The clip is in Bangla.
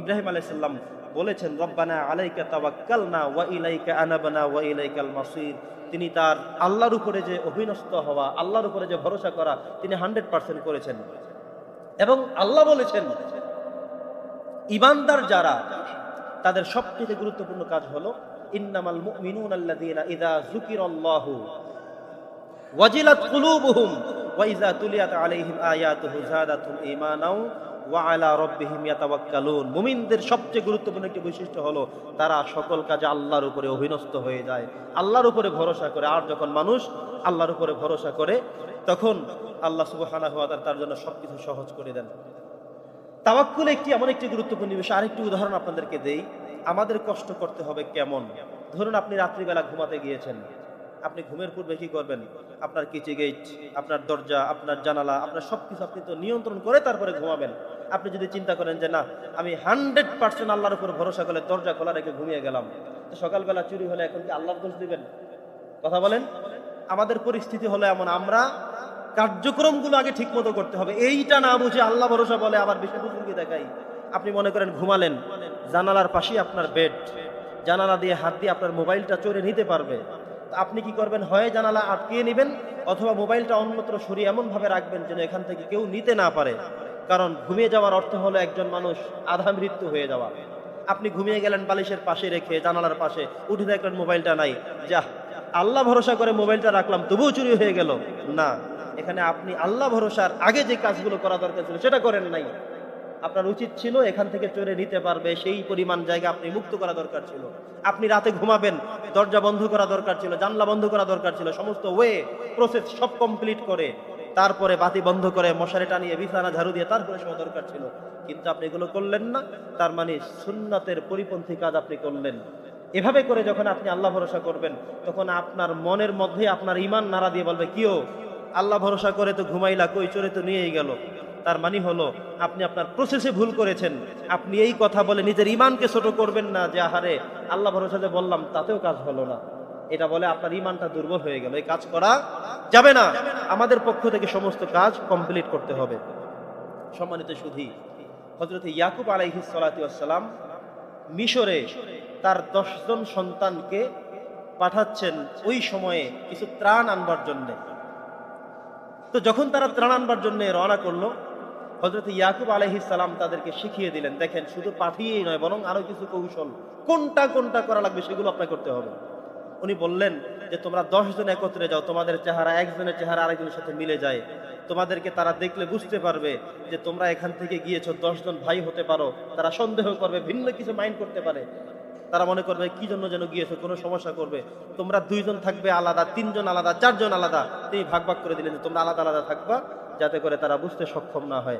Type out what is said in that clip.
ইব্রাহিম আলাইসাল্লাম বলেছেন, রব্বানা আলাইকা তাওয়াক্কালনা ওয়া ইলাইকা আনাবানা ওয়া ইলাইকাল মাসির। তিনি তার আল্লাহর উপরে যে অভিনষ্ট হওয়া, আল্লাহর উপরে যে ভরসা করা, তিনি হান্ড্রেড পার্সেন্ট করেছেন। এবং আল্লাহ বলেছেন, ইমানদার যারা, তাদের সবথেকে গুরুত্বপূর্ণ কাজ হলো, ইন্নামাল মুমিনুন আল্লাযীনা ইযা যুকিরাল্লাহু ওয়াজিলাত কুলুবুহুম ওয়া ইযা তুলিয়াত আলাইহিম আয়াতুহু যাদাতুহুম ঈমানাও। ওয়া আলা রাব্বিহিম ইয়াতাওয়াক্কালুন। মুমিনদের সবচেয়ে গুরুত্বপূর্ণ একটি বৈশিষ্ট্য হলো, তারা সকল কাজে আল্লাহর উপরে অভিনস্ত হয়ে যায়। আল্লাহর উপরে ভরসা করে। আর যখন মানুষ আল্লাহর উপরে ভরসা করে, তখন আল্লাহ তাআলা তার জন্য সবকিছু সহজ করে দেন। তাওয়াক্কুল একটি এমন একটি গুরুত্বপূর্ণ বিষয়। আরেকটি উদাহরণ আপনাদেরকে দেই। আমাদের কষ্ট করতে হবে কেমন? ধরুন আপনি রাত্রিবেলা ঘুমাতে গিয়েছেন। আপনি ঘুমের পূর্বে কি করবেন? আপনার কিচি গেট, আপনার দরজা, আপনার জানালা, আপনার সবকিছু আপনি তো নিয়ন্ত্রণ করে তারপরে ঘুমাবেন। আপনি যদি চিন্তা করেন যে, না, আমি হান্ড্রেড পার্সেন্ট আল্লাহর উপর ভরসা করে দরজা খোলা রেখে ঘুমিয়ে গেলাম। তো সকালবেলা চুরি হলে এখন কি আল্লাহর দোষ দিবেন? কথা বলেন। আমাদের পরিস্থিতি হলো এমন, আমরা কার্যক্রমগুলো আগে ঠিক মতো করতে হবে। এইটা না বুঝে আল্লাহ ভরসা বলে আবার বেশি বুজুর্গি দেখাই। আপনি মনে করেন ঘুমালেন, জানালার পাশেই আপনার বেড জানালা দিয়ে হাত দিয়ে আপনার মোবাইলটা চড়ে নিতে পারবে। আপনি কি করবেন? হয় জানালা আটকিয়ে নেবেন অথবা মোবাইলটা অন্যত্র সরিয়ে এমনভাবে রাখবেন যেন এখান থেকে কেউ নিতে না পারে। কারণ ঘুমিয়ে যাওয়ার অর্থ হলো একজন মানুষ আধা মৃত্যু হয়ে যাওয়া। আপনি ঘুমিয়ে গেলেন বালিশের পাশে রেখে জানালার পাশে উঠে দেখলেন মোবাইলটা নাই। যা আল্লাহ ভরসা করে মোবাইলটা রাখলাম, তবুও চুরি হয়ে গেল। না, এখানে আপনি আল্লাহ ভরসার আগে যে কাজগুলো করা দরকার ছিল সেটা করেন নাই। আপনার উচিত ছিল এখান থেকে চোরে নিতে পারবে, সেই পরিমাণ জায়গা আপনি মুক্ত করা দরকার ছিল। আপনি রাতে ঘুমাবেন, দরজা বন্ধ করা দরকার ছিল, জানলা বন্ধ করা দরকার ছিল, সমস্ত ওয়ে প্রসেস সব কমপ্লিট করে, তারপরে বাতি বন্ধ করে মশারি টানিয়ে বিছানা ঝাড়ু দিয়ে তারপরে সময় দরকার ছিল। কিন্তু আপনি এগুলো করলেন না, তার মানে সুন্নাতের পরিপন্থী কাজ আপনি করলেন। এভাবে করে যখন আপনি আল্লাহ ভরসা করবেন, তখন আপনার মনের মধ্যে আপনার ইমান নাড়া দিয়ে বলবে কিও আল্লাহ ভরসা করে তো ঘুমাইলা, কই? চোরে তো নিয়েই গেল। তার মানে হলো, আপনি আপনার প্রসেসে ভুল করেছেন। আপনি এই কথা বলে নিজের ইমানকে ছোট করবেন না যে, আহারে, আল্লাহ ভরসা যে বললাম, তাতেও কাজ হলো না। এটা বলে আপনার ইমানটা দুর্বল হয়ে গেল। এই কাজ করা যাবে না। আমাদের পক্ষ থেকে সমস্ত কাজ কমপ্লিট করতে হবে। সম্মানিত সুধী হজরত ইয়াকুব আলাইহি সালাম মিশরে তার দশজন সন্তানকে পাঠাচ্ছেন ওই সময়ে কিছু ত্রাণ আনবার জন্যে। তো যখন তারা ত্রাণ আনবার জন্য রওনা করল হজরত ইয়াকুব সালাম তাদেরকে শিখিয়ে দিলেন, দেখেন, শুধু পাঠিয়েই নয়, বরং আরও কিছু কৌশল, কোনটা কোনটা করা লাগবে সেগুলো আপনাকে করতে হবে। উনি বললেন যে, তোমরা দশ জন একত্রে যাও, তোমাদের চেহারা একজনের চেহারা আরেকজনের সাথে মিলে যায়। তোমাদেরকে তারা দেখলে বুঝতে পারবে যে, তোমরা এখান থেকে গিয়েছো জন ভাই হতে পারো, তারা সন্দেহ করবে, ভিন্ন কিছু মাইন্ড করতে পারে। তারা মনে করবে, কি জন্য যেন গিয়েছো, কোনো সমস্যা করবে। তোমরা দুইজন থাকবে আলাদা তিনজন আলাদা চারজন আলাদা। তিনি ভাগ ভাগ করে দিলেন তোমরা আলাদা আলাদা থাকবা, যাতে করে তারা বুঝতে সক্ষম না হয়।